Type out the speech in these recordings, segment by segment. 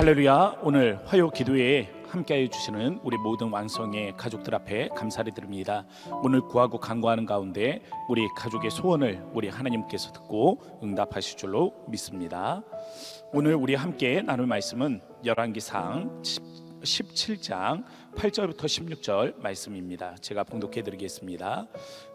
할렐루야. 오늘 화요 기도회에 함께해 주시는 우리 모든 완성의 가족들 앞에 감사를 드립니다. 오늘 구하고 간구하는 가운데 우리 가족의 소원을 우리 하나님께서 듣고 응답하실 줄로 믿습니다. 오늘 우리 함께 나눌 말씀은 열왕기상 17장 8절부터 16절 말씀입니다. 제가 봉독해 드리겠습니다.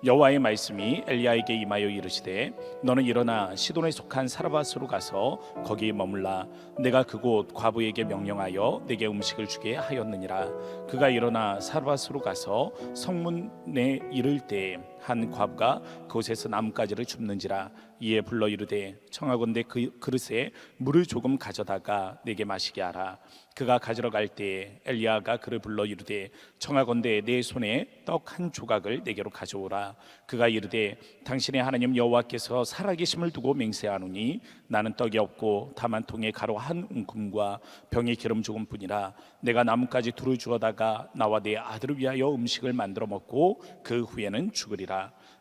여호와의 말씀이 엘리야에게 임하여 이르시되 너는 일어나 시돈에 속한 사라밧으로 가서 거기 머물라 내가 그곳 과부에게 명령하여 내게 음식을 주게 하였느니라 그가 일어나 사라밧으로 가서 성문에 이를 때 한 과부가 그곳에서 나뭇가지를 줍는지라 이에 불러 이르되 청하건대 그 그릇에 물을 조금 가져다가 내게 마시게 하라. 그가 가지러 갈 때에 엘리야가 그를 불러 이르되 청하건대 내 손에 떡 한 조각을 내게로 가져오라. 그가 이르되 당신의 하나님 여호와께서 살아계심을 두고 맹세하노니 나는 떡이 없고 다만 통에 가루 한 움큼과 병에 기름 조금뿐이라 내가 나뭇가지 둘을 주어다가 나와 내 아들을 위하여 음식을 만들어 먹고 그 후에는 죽으리라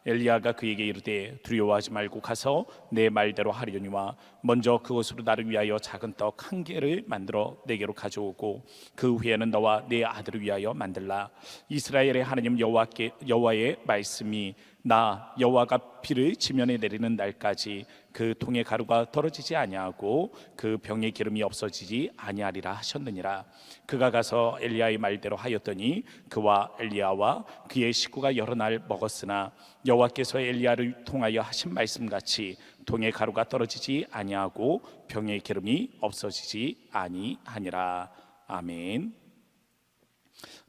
엘리야가 그에게 이르되 두려워하지 말고 가서 내 말대로 하려니와 먼저 그것으로 나를 위하여 작은 떡 한 개를 만들어 내게로 가져오고 그 후에는 너와 내 아들을 위하여 만들라. 이스라엘의 하나님 여호와께 여호와의 말씀이 나 여호와가 비를 지면에 내리는 날까지 그 통의 가루가 떨어지지 아니하고 그 병의 기름이 없어지지 아니하리라 하셨느니라. 그가 가서 엘리야의 말대로 하였더니 그와 엘리야와 그의 식구가 여러 날 먹었으나 여호와께서 엘리야를 통하여 하신 말씀 같이 통의 가루가 떨어지지 아니하고 병의 기름이 없어지지 아니하니라 아멘.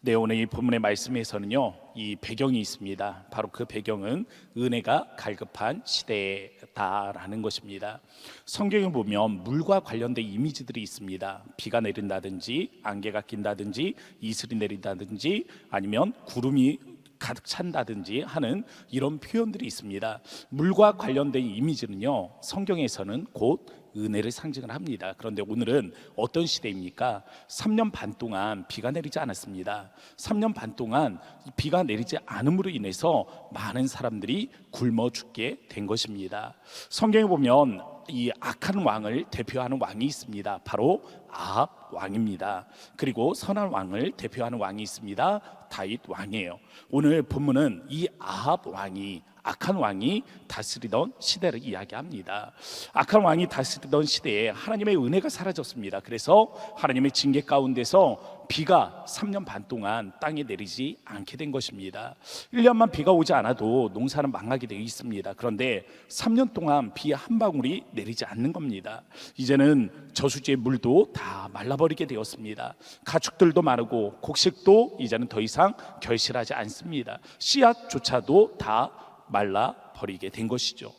네 오늘 이 본문의 말씀에서는요 이 배경이 있습니다. 바로 그 배경은 은혜가 갈급한 시대다라는 것입니다. 성경에 보면 물과 관련된 이미지들이 있습니다. 비가 내린다든지 안개가 낀다든지 이슬이 내린다든지 아니면 구름이 가득 찬다든지 하는 이런 표현들이 있습니다. 물과 관련된 이미지는요 성경에서는 곧 은혜를 상징을 합니다. 그런데 오늘은 어떤 시대입니까? 3년 반 동안 비가 내리지 않았습니다. 3년 반 동안 비가 내리지 않음으로 인해서 많은 사람들이 굶어 죽게 된 것입니다. 성경에 보면 이 악한 왕을 대표하는 왕이 있습니다. 바로 아합 왕입니다. 그리고 선한 왕을 대표하는 왕이 있습니다. 다윗 왕이에요. 오늘 본문은 이 아합 왕이 악한 왕이 다스리던 시대를 이야기합니다. 악한 왕이 다스리던 시대에 하나님의 은혜가 사라졌습니다. 그래서 하나님의 징계 가운데서 비가 3년 반 동안 땅에 내리지 않게 된 것입니다. 1년만 비가 오지 않아도 농사는 망하게 되어 있습니다. 그런데 3년 동안 비 한 방울이 내리지 않는 겁니다. 이제는 저수지의 물도 다 말라버리게 되었습니다. 가축들도 마르고 곡식도 이제는 더 이상 결실하지 않습니다. 씨앗조차도 다 말라 버리게 된 것이죠.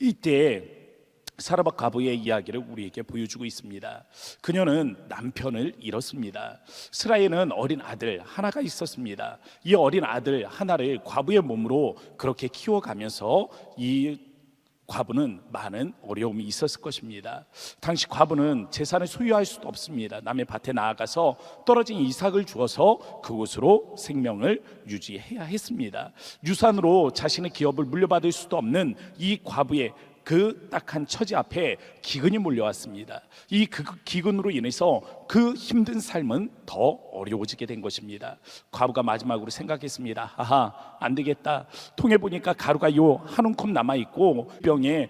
이때 사라밧 가부의 이야기를 우리에게 보여주고 있습니다. 그녀는 남편을 잃었습니다. 스라엘은 어린 아들 하나가 있었습니다. 이 어린 아들 하나를 과부의 몸으로 그렇게 키워가면서 이 과부는 많은 어려움이 있었을 것입니다. 당시 과부는 재산을 소유할 수도 없습니다. 남의 밭에 나아가서 떨어진 이삭을 주어서 그곳으로 생명을 유지해야 했습니다. 유산으로 자신의 기업을 물려받을 수도 없는 이 과부의 그 딱한 처지 앞에 기근이 몰려왔습니다. 이 그 기근으로 인해서 그 힘든 삶은 더 어려워지게 된 것입니다. 과부가 마지막으로 생각했습니다. 아하, 안 되겠다. 통해 보니까 가루가 요 한 움큼 남아 있고 병에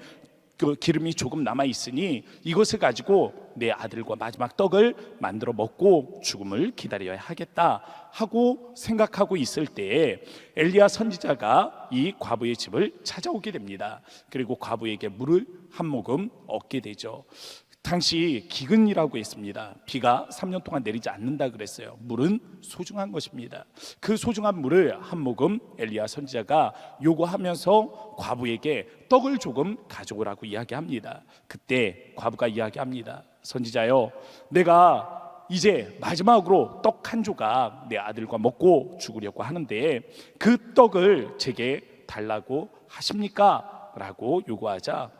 그 기름이 조금 남아 있으니 이것을 가지고 내 아들과 마지막 떡을 만들어 먹고 죽음을 기다려야 하겠다 하고 생각하고 있을 때에 엘리야 선지자가 이 과부의 집을 찾아오게 됩니다. 그리고 과부에게 물을 한 모금 얻게 되죠. 당시 기근이라고 했습니다. 비가 3년 동안 내리지 않는다 그랬어요. 물은 소중한 것입니다. 그 소중한 물을 한 모금 엘리야 선지자가 요구하면서 과부에게 떡을 조금 가져오라고 이야기합니다. 그때 과부가 이야기합니다. 선지자요, 내가 이제 마지막으로 떡 한 조각 내 아들과 먹고 죽으려고 하는데 그 떡을 제게 달라고 하십니까? 라고 요구하자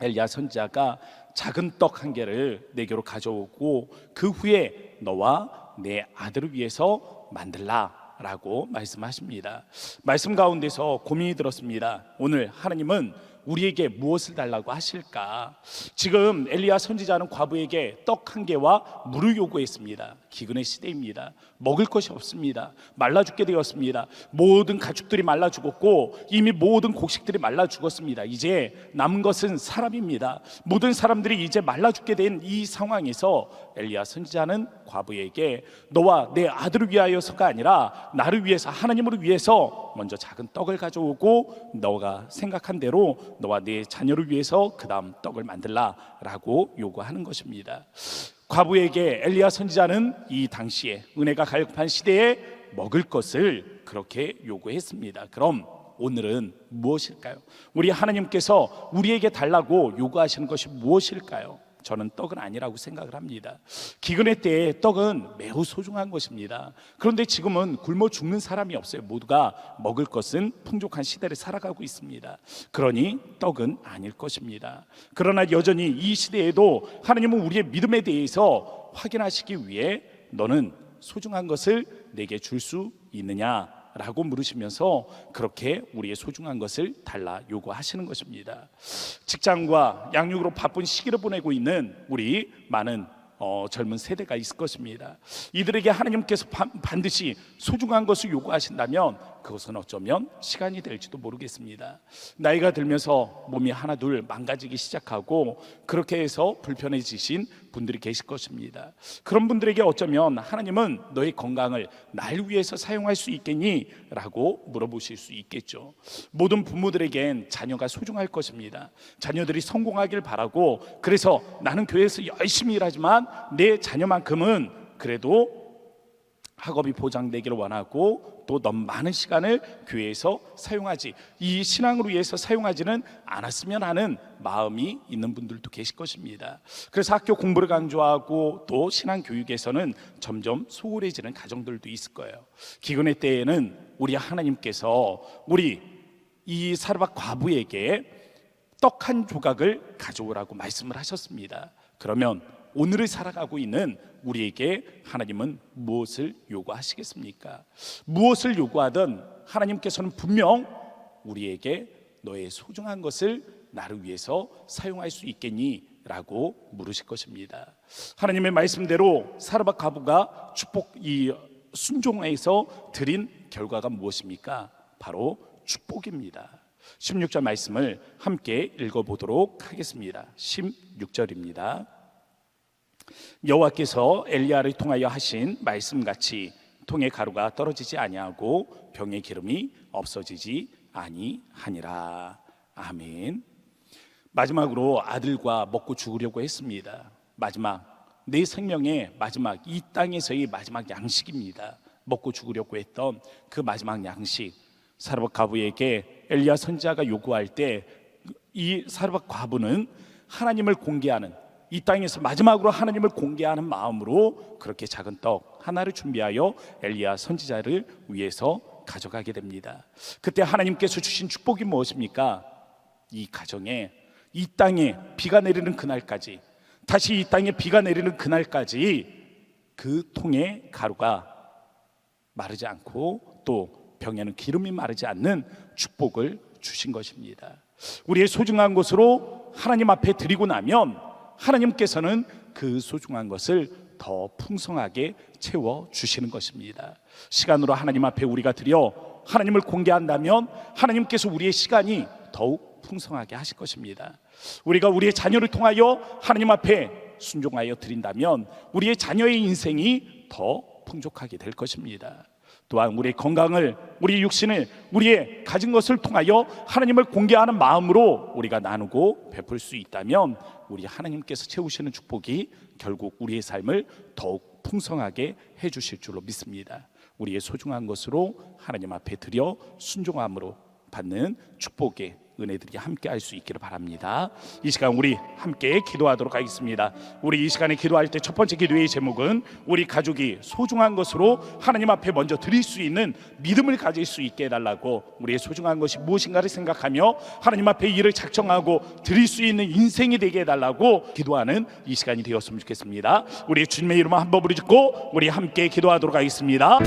엘리야 선지자가 작은 떡 한 개를 내게로 가져오고 그 후에 너와 내 아들을 위해서 만들라 라고 말씀하십니다. 말씀 가운데서 고민이 들었습니다. 오늘 하나님은 우리에게 무엇을 달라고 하실까? 지금 엘리야 선지자는 과부에게 떡 한 개와 물을 요구했습니다. 기근의 시대입니다. 먹을 것이 없습니다. 말라 죽게 되었습니다. 모든 가축들이 말라 죽었고 이미 모든 곡식들이 말라 죽었습니다. 이제 남은 것은 사람입니다. 모든 사람들이 이제 말라 죽게 된 이 상황에서 엘리야 선지자는 과부에게 너와 내 아들을 위하여서가 아니라 나를 위해서 하나님을 위해서 먼저 작은 떡을 가져오고 너가 생각한 대로 너와 네 자녀를 위해서 그 다음 떡을 만들라라고 요구하는 것입니다. 과부에게 엘리야 선지자는 이 당시에 은혜가 갈급한 시대에 먹을 것을 그렇게 요구했습니다. 그럼 오늘은 무엇일까요? 우리 하나님께서 우리에게 달라고 요구하시는 것이 무엇일까요? 저는 떡은 아니라고 생각을 합니다. 기근의 때에 떡은 매우 소중한 것입니다. 그런데 지금은 굶어 죽는 사람이 없어요. 모두가 먹을 것은 풍족한 시대를 살아가고 있습니다. 그러니 떡은 아닐 것입니다. 그러나 여전히 이 시대에도 하나님은 우리의 믿음에 대해서 확인하시기 위해 너는 소중한 것을 내게 줄 수 있느냐? 라고 물으시면서 그렇게 우리의 소중한 것을 달라 요구하시는 것입니다. 직장과 양육으로 바쁜 시기를 보내고 있는 우리 많은 어, 젊은 세대가 있을 것입니다. 이들에게 하나님께서 반- 반드시 소중한 것을 요구하신다면 그것은 어쩌면 시간이 될지도 모르겠습니다. 나이가 들면서 몸이 하나 둘 망가지기 시작하고 그렇게 해서 불편해지신 분들이 계실 것입니다. 그런 분들에게 어쩌면 하나님은 너의 건강을 날 위해서 사용할 수 있겠니? 라고 물어보실 수 있겠죠. 모든 부모들에겐 자녀가 소중할 것입니다. 자녀들이 성공하길 바라고 그래서 나는 교회에서 열심히 일하지만 내 자녀만큼은 그래도 학업이 보장되기를 원하고 또 너무 많은 시간을 교회에서 사용하지 이 신앙을 위해서 사용하지는 않았으면 하는 마음이 있는 분들도 계실 것입니다. 그래서 학교 공부를 강조하고 또 신앙 교육에서는 점점 소홀해지는 가정들도 있을 거예요. 기근의 때에는 우리 하나님께서 우리 이 사르밧 과부에게 떡 한 조각을 가져오라고 말씀을 하셨습니다. 그러면 오늘을 살아가고 있는 우리에게 하나님은 무엇을 요구하시겠습니까? 무엇을 요구하든 하나님께서는 분명 우리에게 너의 소중한 것을 나를 위해서 사용할 수 있겠니? 라고 물으실 것입니다. 하나님의 말씀대로 사르밧 가부가 축복 이 순종에서 드린 결과가 무엇입니까? 바로 축복입니다. 16절 말씀을 함께 읽어보도록 하겠습니다. 16절입니다. 여호와께서 엘리야를 통하여 하신 말씀 같이 통의 가루가 떨어지지 아니하고 병의 기름이 없어지지 아니하니라. 아멘. 마지막으로 아들과 먹고 죽으려고 했습니다. 마지막 내 생명의 마지막 이 땅에서의 마지막 양식입니다. 먹고 죽으려고 했던 그 마지막 양식 사르밧 과부에게 엘리야 선지자가 요구할 때 이 사르밧 과부는 하나님을 공개하는 이 땅에서 마지막으로 하나님을 공개하는 마음으로 그렇게 작은 떡 하나를 준비하여 엘리야 선지자를 위해서 가져가게 됩니다. 그때 하나님께서 주신 축복이 무엇입니까? 이 가정에 이 땅에 비가 내리는 그날까지 다시 이 땅에 비가 내리는 그날까지 그 통에 가루가 마르지 않고 또 병에는 기름이 마르지 않는 축복을 주신 것입니다. 우리의 소중한 것으로 하나님 앞에 드리고 나면 하나님께서는 그 소중한 것을 더 풍성하게 채워 주시는 것입니다. 시간으로 하나님 앞에 우리가 드려 하나님을 공개한다면 하나님께서 우리의 시간이 더욱 풍성하게 하실 것입니다. 우리가 우리의 자녀를 통하여 하나님 앞에 순종하여 드린다면 우리의 자녀의 인생이 더 풍족하게 될 것입니다. 또한 우리의 건강을 우리의 육신을 우리의 가진 것을 통하여 하나님을 공개하는 마음으로 우리가 나누고 베풀 수 있다면 우리 하나님께서 채우시는 축복이 결국 우리의 삶을 더욱 풍성하게 해 주실 줄로 믿습니다. 우리의 소중한 것으로 하나님 앞에 드려 순종함으로 받는 축복의 은혜들이 함께 할 수 있기를 바랍니다. 이 시간 우리 함께 기도하도록 하겠습니다. 우리 이 시간에 기도할 때 첫 번째 기도의 제목은 우리 가족이 소중한 것으로 하나님 앞에 먼저 드릴 수 있는 믿음을 가질 수 있게 해달라고 우리의 소중한 것이 무엇인가를 생각하며 하나님 앞에 일을 작정하고 드릴 수 있는 인생이 되게 해달라고 기도하는 이 시간이 되었으면 좋겠습니다. 우리 주님의 이름을 한번 부르짖고 우리 함께 기도하도록 하겠습니다.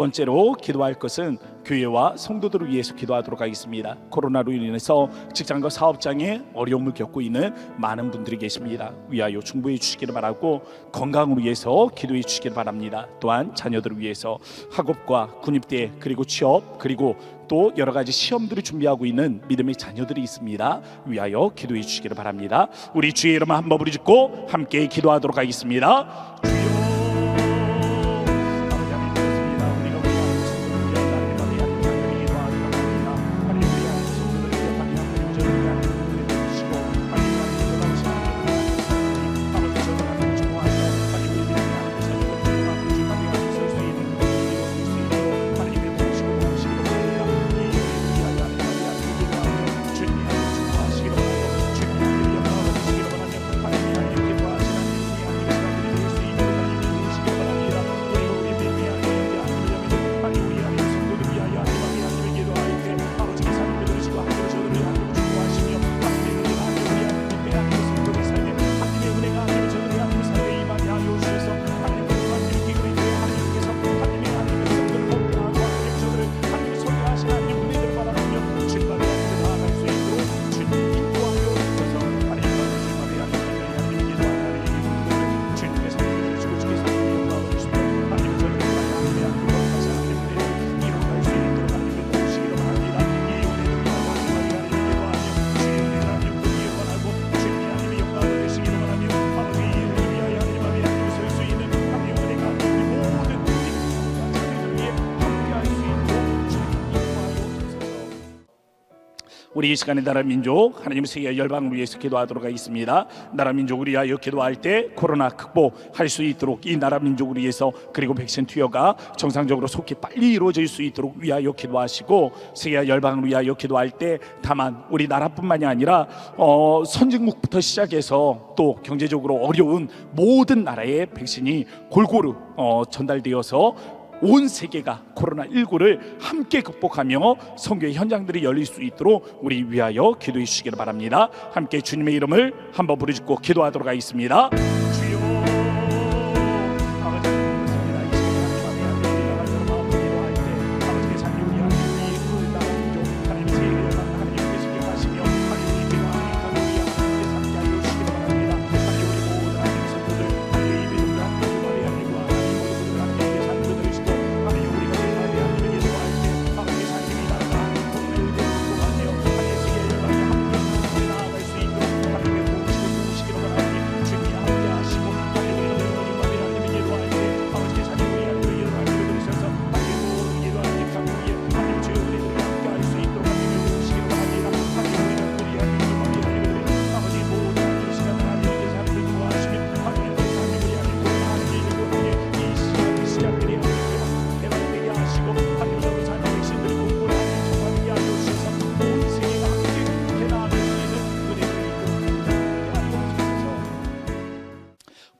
번째로 기도할 것은 교회와 성도들을 위해서 기도하도록 하겠습니다. 코로나로 인해서 직장과 사업장에 어려움을 겪고 있는 많은 분들이 계십니다. 위하여 중보해 주시기를 바라고 건강을 위해서 기도해 주시기를 바랍니다. 또한 자녀들을 위해서 학업과 군입대 그리고 취업 그리고 또 여러 가지 시험들을 준비하고 있는 믿음의 자녀들이 있습니다. 위하여 기도해 주시기를 바랍니다. 우리 주의 이름 한 번 부르짖고 함께 기도하도록 하겠습니다. 주여 우리 이 시간에 나라 민족 하나님 세계 열방을 위해서 기도하도록 하겠습니다. 나라 민족을 위하여 기도할 때 코로나 극복할 수 있도록 이 나라 민족을 위해서 그리고 백신 투여가 정상적으로 속히 빨리 이루어질 수 있도록 위하여 기도하시고 세계 열방을 위하여 기도할 때 다만 우리 나라뿐만이 아니라 어, 선진국부터 시작해서 또 경제적으로 어려운 모든 나라의 백신이 골고루 어, 전달되어서 온 세계가 코로나 19를 함께 극복하며 성교의 현장들이 열릴 수 있도록 우리 위하여 기도해 주시기를 바랍니다. 함께 주님의 이름을 한번 부르짖고 기도하도록 하겠습니다.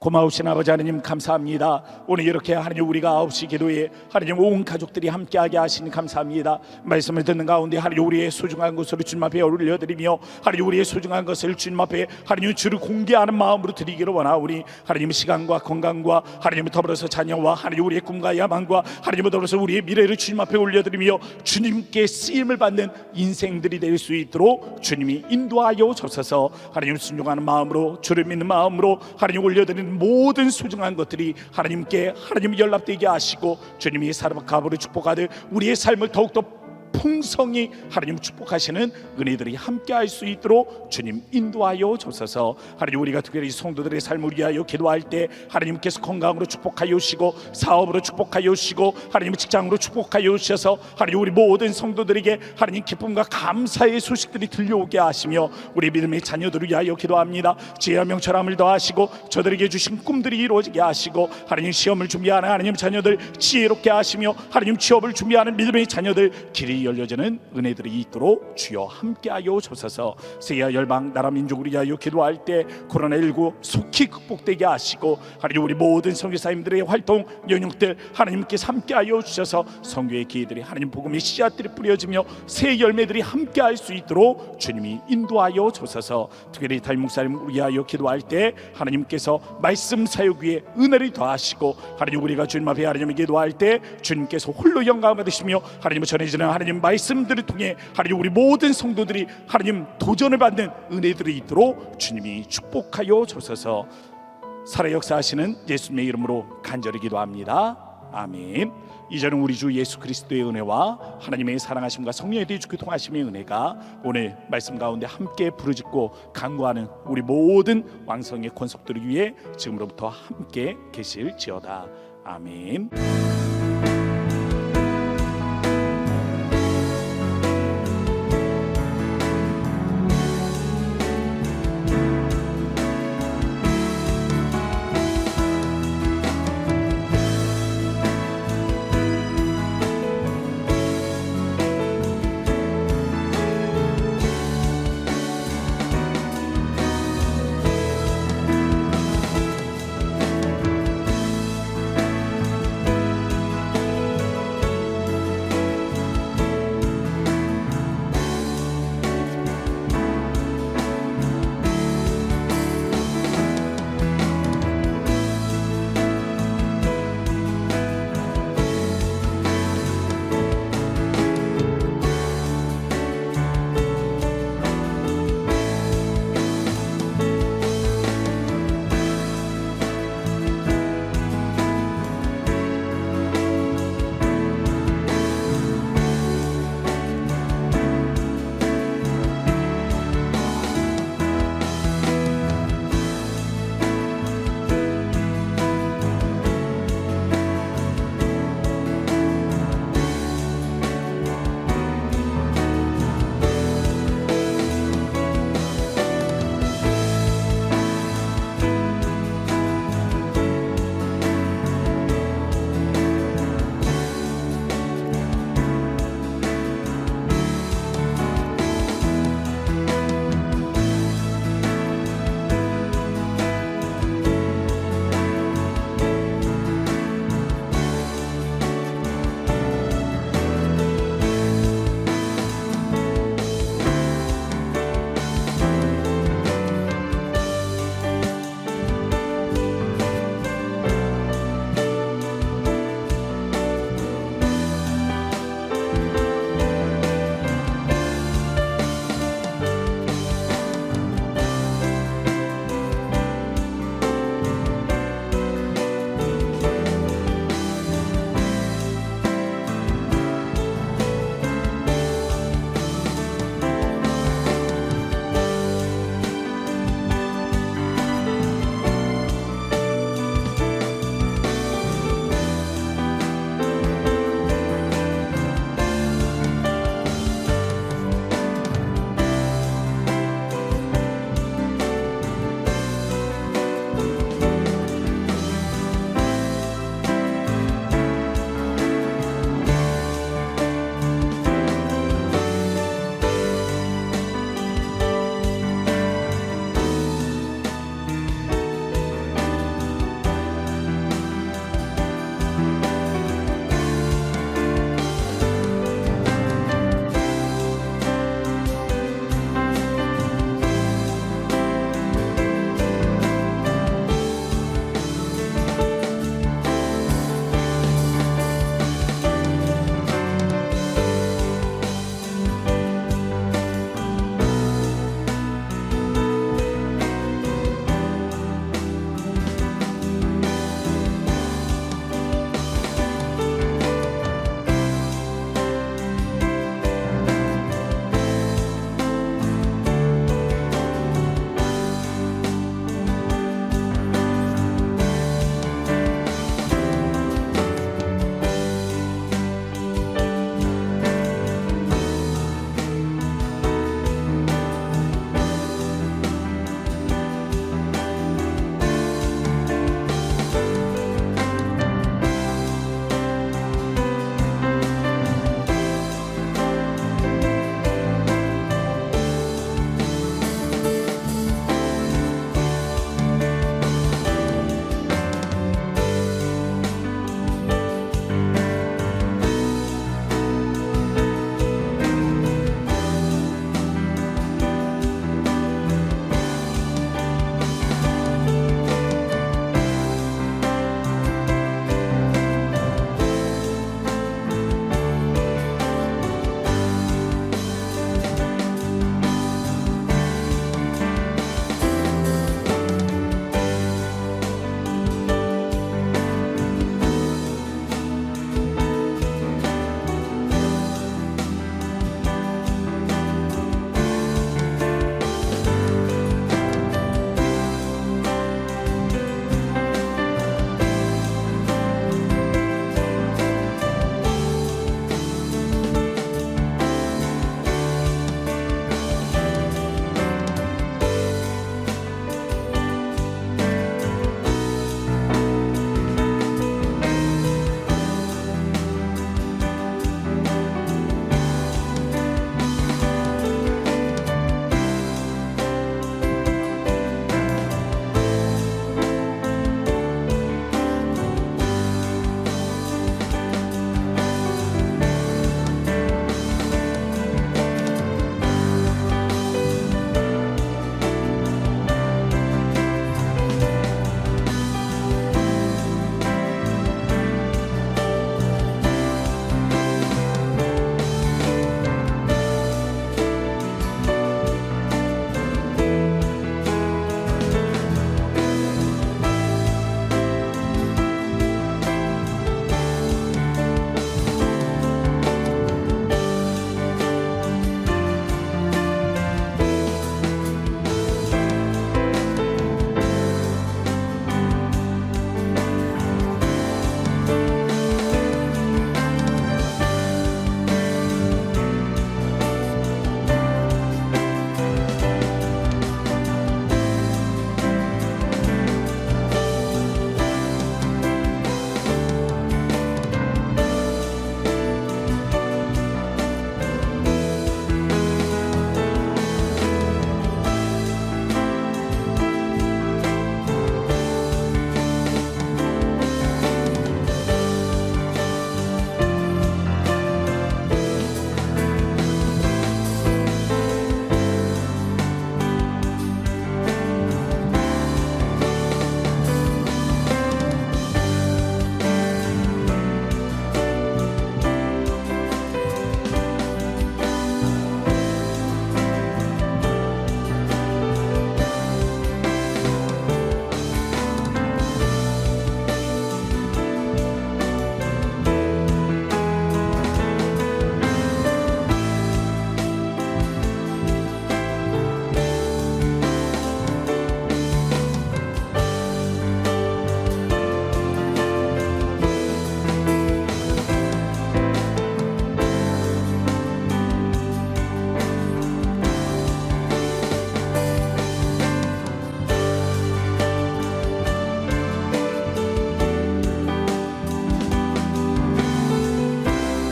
고마우신 아버지 하나님 감사합니다. 오늘 이렇게 하나님 우리가 아홉 시 기도에 하나님 온 가족들이 함께하게 하시니 감사합니다. 말씀을 듣는 가운데 하나님 우리의 소중한 것을 주님 앞에 올려드리며 하나님 우리의 소중한 것을 주님 앞에 하나님 주를 공개하는 마음으로 드리기를 원하오니 하나님 시간과 건강과 하나님 더불어서 자녀와 하나님 우리의 꿈과 야망과 하나님 더불어서 우리의 미래를 주님 앞에 올려드리며 주님께 쓰임을 받는 인생들이 될 수 있도록 주님이 인도하여 주셔서 하나님 순종하는 마음으로 주를 믿는 마음으로 하나님 올려드리는 모든 소중한 것들이 하나님께 하나님 연락되게 하시고 주님이 사랑과 가부를 축복하듯 우리의 삶을 더욱더 풍성히 하나님 축복하시는 은혜들이 함께할 수 있도록 주님 인도하여 주소서. 하나님 우리가 특별히 성도들의 삶을 위하여 기도할 때 하나님께서 건강으로 축복하여 주시고 사업으로 축복하여 주시고 하나님 직장으로 축복하여 주셔서 하나님 우리 모든 성도들에게 하나님 기쁨과 감사의 소식들이 들려오게 하시며 우리 믿음의 자녀들을 위하여 기도합니다. 지혜와 명철함을 더하시고 저들에게 주신 꿈들이 이루어지게 하시고 하나님 시험을 준비하는 하나님 자녀들 지혜롭게 하시며 하나님 취업을 준비하는 믿음의 자녀들 길이 열려지는 은혜들이 있도록 주여 함께하여 주소서. 세계 열방 나라 민족을 위하여 기도할 때 코로나19 속히 극복되게 하시고 하나님 우리 모든 선교사님들의 활동 영역들 하나님께서 함께하여 주셔서 선교의 기회들이 하나님 복음의 씨앗들이 뿌려지며 새 열매들이 함께할 수 있도록 주님이 인도하여 주셔서. 특별히 담임 목사님 위하여 기도할 때 하나님께서 말씀 사역 위에 은혜를 더하시고 하나님 우리가 주님 앞에 하나님을 기도할 때 주님께서 홀로 영광을 받으시며 하나님을 전해지는 하나님 말씀들을 통해 하나님 우리 모든 성도들이 하나님 도전을 받는 은혜들이 있도록 주님이 축복하여 주셔서 살아 역사하시는 예수님의 이름으로 간절히 기도합니다. 아멘. 이제는 우리 주 예수 그리스도의 은혜와 하나님의 사랑하심과 성령의 대주교 통하심의 은혜가 오늘 말씀 가운데 함께 부르짖고 간구하는 우리 모든 왕성의 권속들을 위해 지금으로부터 함께 계실지어다. 아멘.